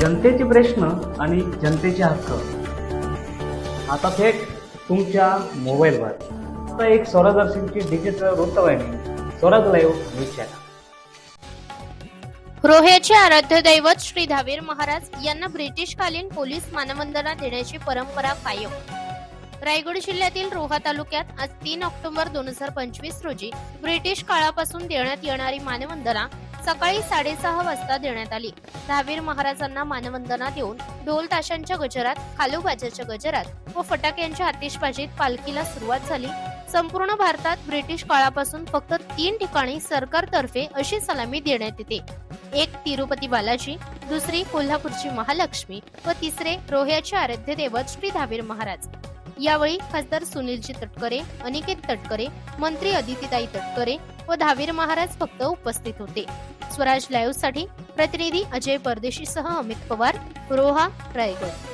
जनतेचे प्रश्न आणि जनतेचे हक्क. आता थेट तुमच्या मोबाईलवर आता एक स्वरादर्शनची डिजिटल वृत्तवाहिनी स्वराज लाईव्ह न्यूज चॅनल रोह्याचे आराध्य दैवत श्री धावीर महाराज यांना ब्रिटिशकालीन पोलीस मानवंदना देण्याची परंपरा कायम. रायगड जिल्ह्यातील रोहा तालुक्यात आज तीन ऑक्टोबर दोन हजार पंचवीस रोजी ब्रिटिश काळापासून देण्यात येणारी मानवंदना सकाळी साडेसहा वाजता देण्यात आली. धावीर महाराजांना मानवंदना देऊन ढोल ताशांच्या गजरात खालूबाजाच्या गजरात व फटाक्यांच्या आतिषबाजीत पालखीला सुरुवात झाली. संपूर्ण भारतात ब्रिटिश काळापासून फक्त तीन ठिकाणी सरकारतर्फे अशी सलामी देण्यात येते. एक तिरुपती बालाजी दुसरी कोल्हापूरची महालक्ष्मी व तिसरे रोह्याचे आराध्य दैवत श्री धावीर महाराज. यावेळी खासदार सुनीलजी तटकरे अनिकेत तटकरे मंत्री अदितीताई तटकरे व धावीर महाराज फक्त उपस्थित होते. स्वराज लाईव्हसाठी प्रतिनिधी अजय परदेशीसह अमित पवार रोहा रायगड.